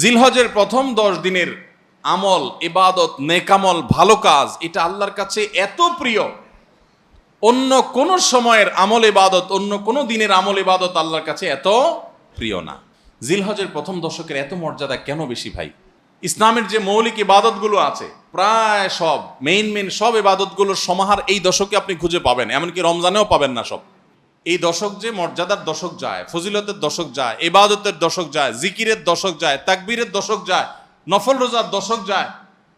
জিলহজের প্রথম দশ দিনের আমল, ইবাদত, নেকামল, ভালো কাজ, এটা আল্লাহর কাছে এত প্রিয়। অন্য কোন সময়ের আমল, ইবাদত, অন্য কোন দিনের আমল, ইবাদত আল্লাহর কাছে এত প্রিয় না। জিলহজের প্রথম দশকের এত মর্যাদা কেন বেশি ভাই? ইসলামের যে মৌলিক ইবাদতগুলো আছে, প্রায় সব মেইন মেইন সব ইবাদতগুলোর সমাহার এই দশকে আপনি খুঁজে পাবেন, এমনকি রমজানেও পাবেন না সব। এই দশক যে মর্যাদার দশক যায়, ফজিলতের দশক যায় এবাদতের দশক যায়, জিকিরের দশক যায়, তাকবীরের দশক যায়, নফল রোজার দশক যায়,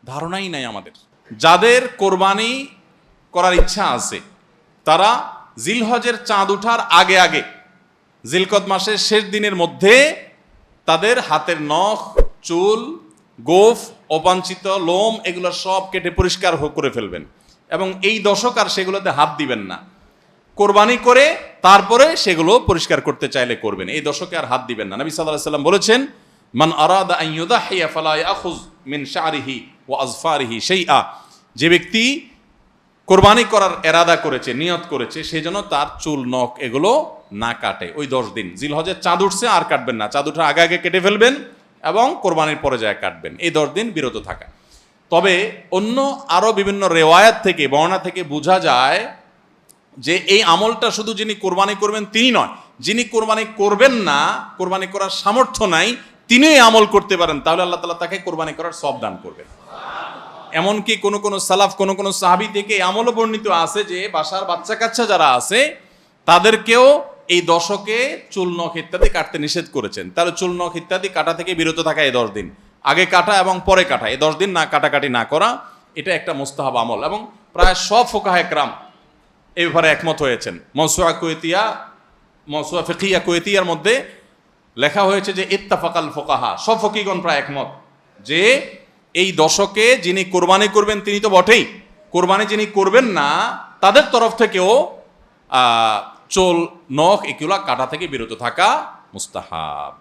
ধারণাই নাই আমাদের। যাদের কোরবানি করার ইচ্ছা আছে, তারা জিলহজের চাঁদ উঠার আগে আগে, জিলকদ মাসের শেষ দিনের মধ্যে তাদের হাতের নখ, চুল, গোফ, অবাঞ্ছিত লোম, এগুলো সব কেটে পরিষ্কার করে ফেলবেন। এবং এই দশক আর সেগুলোতে হাত দিবেন না। কোরবানি করে তারপরে সেগুলো পরিষ্কার করতে চাইলে করবেন। এই দশকে আর হাত দিবেন না। নবী সাল্লাহ সাল্লাম বলেছেন, মান আরাদা আন ইউদাহিয়া ফালা ইয়াখুজ মিন শারিহি ওয়া আজফারিহি শাইআ। যে ব্যক্তি কোরবানি করার এরাদা করেছে, নিয়ত করেছে সেই জন্য তার চুল, নখ এগুলো না কাটে। ওই দশ দিন। জিলহজের চাঁদ উঠছে, আর কাটবেন না। চাঁদ উঠে আগে আগে কেটে ফেলবেন এবং কোরবানির পরে যায় কাটবেন। এই দশ দিন বিরত থাকা। তবে অন্য আরও বিভিন্ন রেওয়ায়াত থেকে বর্ণা থেকে বোঝা যায় যে এই আমলটা শুধু যিনি কোরবানি করবেন তিনি নয়, যিনি কোরবানি করবেন না, কোরবানি করার সামর্থ্য নাই, তিনি আমল করতে পারেন, তাহলে আল্লাহ তালা তাকে কোরবানি করার সব দান করবেন। এমনকি কোনো কোনো সালাফ, কোনো কোনো সাহাবি থেকে আমলও বর্ণিত আছে যে বাসার বাচ্চা কাচ্চা যারা আছে, তাদেরকেও এই দশকে চুল নখ ইত্যাদি কাটতে নিষেধ করেছেন। তাহলে চুল নখ ইত্যাদি কাটা থেকে বিরত থাকা এই দশ দিন। আগে কাটা এবং পরে কাটা, এই দশ দিন না কাটাকাটি না করা, এটা একটা মোস্তাহাব আমল। এবং প্রায় সব ফোকাহ এই ব্যাপারে একমত হয়েছেন। মসুয়া কুয়েতিয়া, মসুয়া ফিকিয়া কুয়েতিয়ার মধ্যে লেখা হয়েছে যে ইত্তাফাকাল ফোকাহা, সব ফকিগণ প্রায় একমত যে এই দশকে যিনি কোরবানি করবেন তিনি তো বটেই। কোরবানি যিনি করবেন না, তাদের তরফ থেকেও চোল, নখ এগুলা কাটা থেকে বিরত থাকা মুস্তাহাব।